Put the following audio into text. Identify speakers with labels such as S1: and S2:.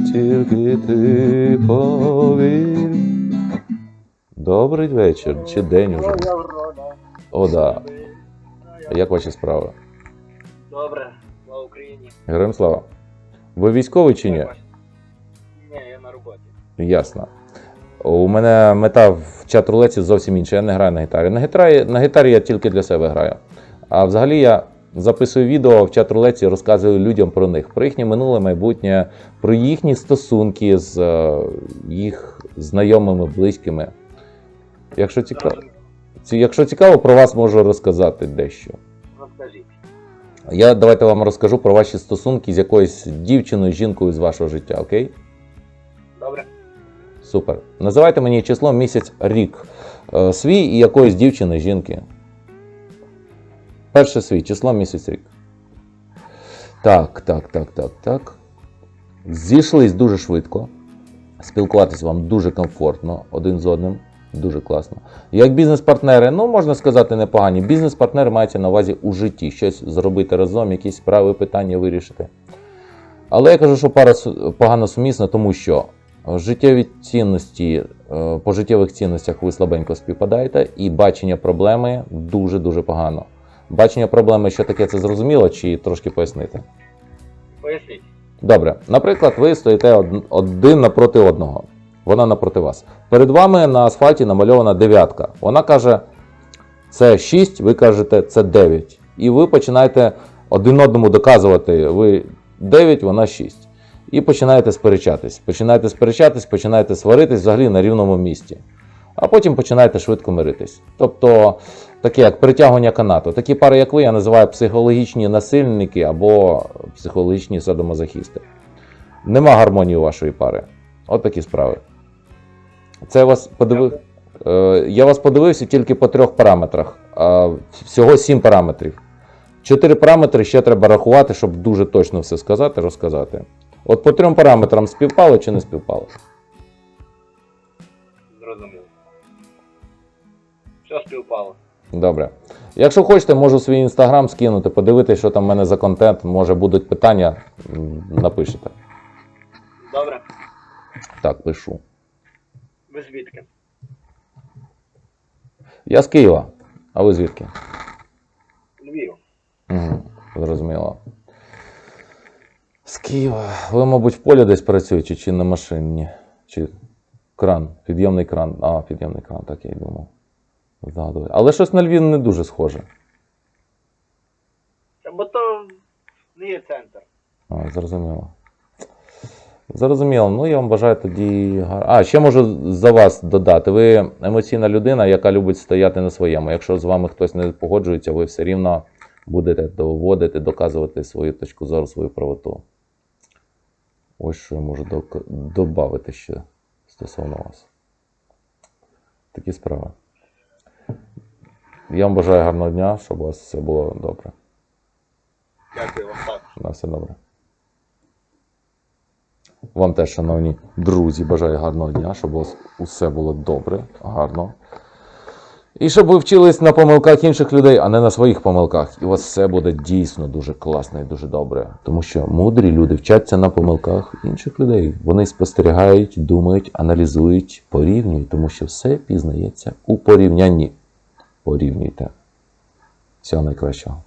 S1: тільки ти повір. Добрий вечір чи день уже. О, да. Як ваші справи?
S2: Добре, слава Україні.
S1: Героям слава. Ви військовий чи ні?
S2: Ні, я на роботі.
S1: Ясно. У мене мета в чат рулеці зовсім інша. Я не граю на гітарі. На гітарі, на гітарі я тільки для себе граю. А взагалі я записую відео в чат рулеці, розказую людям про них, про їхнє минуле, майбутнє, про їхні стосунки з е, їх знайомими, близькими. Якщо цікаво, якщо цікаво, про вас можу розказати дещо.
S2: Розкажіть.
S1: Я давайте вам розкажу про ваші стосунки з якоюсь дівчиною, жінкою з вашого життя, окей?
S2: Добре.
S1: Супер. Називайте мені число, місяць, рік. Е, Свій і якоїсь дівчини, жінки. Перше свій, число, місяць, рік. Так, так, так, так, так. Зійшлись дуже швидко. Спілкуватись вам дуже комфортно один з одним. Дуже класно. Як бізнес-партнери, ну можна сказати, непогані. Бізнес-партнери мається на увазі у житті щось зробити разом, якісь справи, питання вирішити. Але я кажу, що пара погано сумісна, тому що життєві цінності, е, по життєвих цінностях ви слабенько співпадаєте, і бачення проблеми дуже-дуже погано. Бачення проблеми, що таке, це зрозуміло, чи трошки пояснити?
S2: Поясніть.
S1: Добре, наприклад, ви стоїте один напроти одного. Вона напроти вас. Перед вами на асфальті намальована дев'ятка. Вона каже, це 6, ви кажете, це 9. І ви починаєте один одному доказувати, ви 9, вона 6. І починаєте сперечатись. Починаєте сперечатись, починаєте сваритись взагалі на рівному місці. А потім починаєте швидко миритись. Тобто, таке як притягування канату. Такі пари, як ви, я називаю психологічні насильники або психологічні садомазохісти. Нема гармонії у вашої пари. От такі справи. Це вас подивив. Е, Я вас подивився тільки по трьох параметрах. Всього сім параметрів. Чотири параметри ще треба рахувати, щоб дуже точно все сказати, розказати. От по трьом параметрам співпало чи не співпало?
S2: Зрозуміло. Все співпало.
S1: Добре. Якщо хочете, можу свій інстаграм скинути, подивитися, що там в мене за контент. Може будуть питання, напишете.
S2: Добре.
S1: Так, пишу.
S2: Ви звідки?
S1: Я з Києва. А ви звідки?
S2: Львів.
S1: Угу, зрозуміло. З Києва. Ви, мабуть, в полі десь працюєте, чи на машині? Чи кран? Підйомний кран. А, підйомний кран, так я й думав. Згадую. Але щось на Львів не дуже схоже.
S2: Бо то не є центр.
S1: А, зрозуміло. Зрозуміло. Ну, я вам бажаю тоді. А, ще можу за вас додати. Ви емоційна людина, яка любить стояти на своєму. Якщо з вами хтось не погоджується, ви все рівно будете доводити, доказувати свою точку зору, свою правоту. Ось що я можу додати ще стосовно вас. Такі справи. Я вам бажаю гарного дня, щоб у вас все було добре.
S2: Дякую вам так.
S1: На все добре. Вам теж, шановні друзі, бажаю гарного дня, щоб у вас усе було добре, гарно. І щоб ви вчились на помилках інших людей, а не на своїх помилках. І у вас все буде дійсно дуже класно і дуже добре. Тому що мудрі люди вчаться на помилках інших людей. Вони спостерігають, думають, аналізують, порівнюють, тому що все пізнається у порівнянні. Порівнюйте. Всього найкращого.